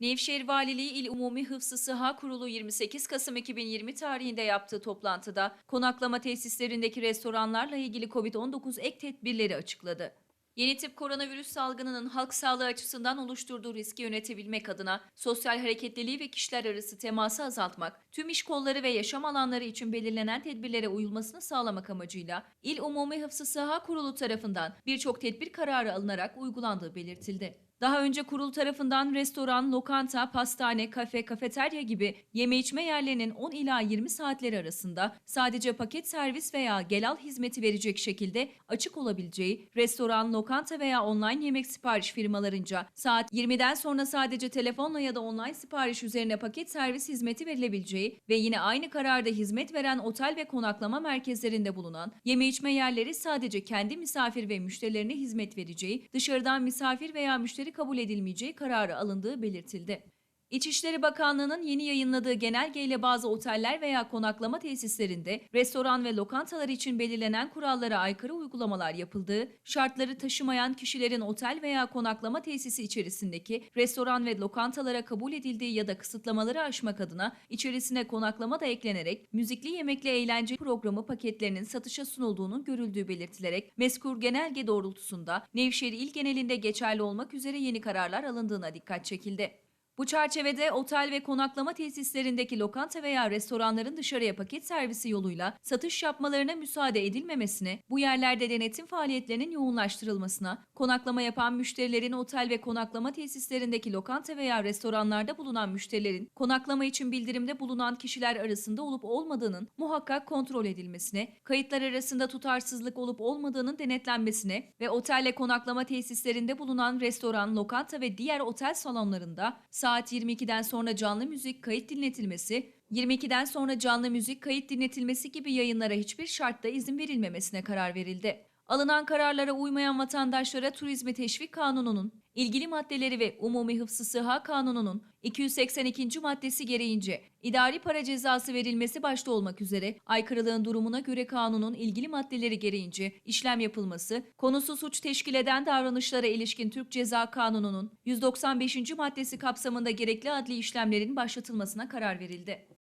Nevşehir Valiliği İl Umumi Hıfzı Sıha Kurulu 28 Kasım 2020 tarihinde yaptığı toplantıda konaklama tesislerindeki restoranlarla ilgili COVID-19 ek tedbirleri açıkladı. Yeni tip koronavirüs salgınının halk sağlığı açısından oluşturduğu riski yönetebilmek adına sosyal hareketliliği ve kişiler arası teması azaltmak, tüm iş kolları ve yaşam alanları için belirlenen tedbirlere uyulmasını sağlamak amacıyla İl Umumi Hıfzı Sıha Kurulu tarafından birçok tedbir kararı alınarak uygulandığı belirtildi. Daha önce kurul tarafından restoran, lokanta, pastane, kafe, kafeterya gibi yeme içme yerlerinin 10 ila 20 saatleri arasında sadece paket servis veya gelal hizmeti verecek şekilde açık olabileceği, restoran, lokanta veya online yemek sipariş firmalarınca saat 20'den sonra sadece telefonla ya da online sipariş üzerine paket servis hizmeti verilebileceği ve yine aynı kararda hizmet veren otel ve konaklama merkezlerinde bulunan yeme içme yerleri sadece kendi misafir ve müşterilerine hizmet vereceği, dışarıdan misafir veya müşteri kabul edilmeyeceği kararı alındığı belirtildi. İçişleri Bakanlığı'nın yeni yayınladığı genelgeyle bazı oteller veya konaklama tesislerinde restoran ve lokantalar için belirlenen kurallara aykırı uygulamalar yapıldığı, şartları taşımayan kişilerin otel veya konaklama tesisi içerisindeki restoran ve lokantalara kabul edildiği ya da kısıtlamaları aşmak adına içerisine konaklama da eklenerek müzikli yemekli eğlence programı paketlerinin satışa sunulduğunun görüldüğü belirtilerek meskur genelge doğrultusunda Nevşehir il genelinde geçerli olmak üzere yeni kararlar alındığına dikkat çekildi. Bu çerçevede otel ve konaklama tesislerindeki lokanta veya restoranların dışarıya paket servisi yoluyla satış yapmalarına müsaade edilmemesine, bu yerlerde denetim faaliyetlerinin yoğunlaştırılmasına, konaklama yapan müşterilerin otel ve konaklama tesislerindeki lokanta veya restoranlarda bulunan müşterilerin konaklama için bildirimde bulunan kişiler arasında olup olmadığının muhakkak kontrol edilmesine, kayıtlar arasında tutarsızlık olup olmadığının denetlenmesine ve otelle konaklama tesislerinde bulunan restoran, lokanta ve diğer otel salonlarında saat 22'den sonra canlı müzik kayıt dinletilmesi, 22'den sonra canlı müzik kayıt dinletilmesi gibi yayınlara hiçbir şartta izin verilmemesine karar verildi. Alınan kararlara uymayan vatandaşlara Turizmi Teşvik Kanunu'nun ilgili maddeleri ve Umumi Hıfzı Sıha Kanunu'nun 282. maddesi gereğince idari para cezası verilmesi başta olmak üzere aykırılığın durumuna göre kanunun ilgili maddeleri gereğince işlem yapılması, konusu suç teşkil eden davranışlara ilişkin Türk Ceza Kanunu'nun 195. maddesi kapsamında gerekli adli işlemlerin başlatılmasına karar verildi.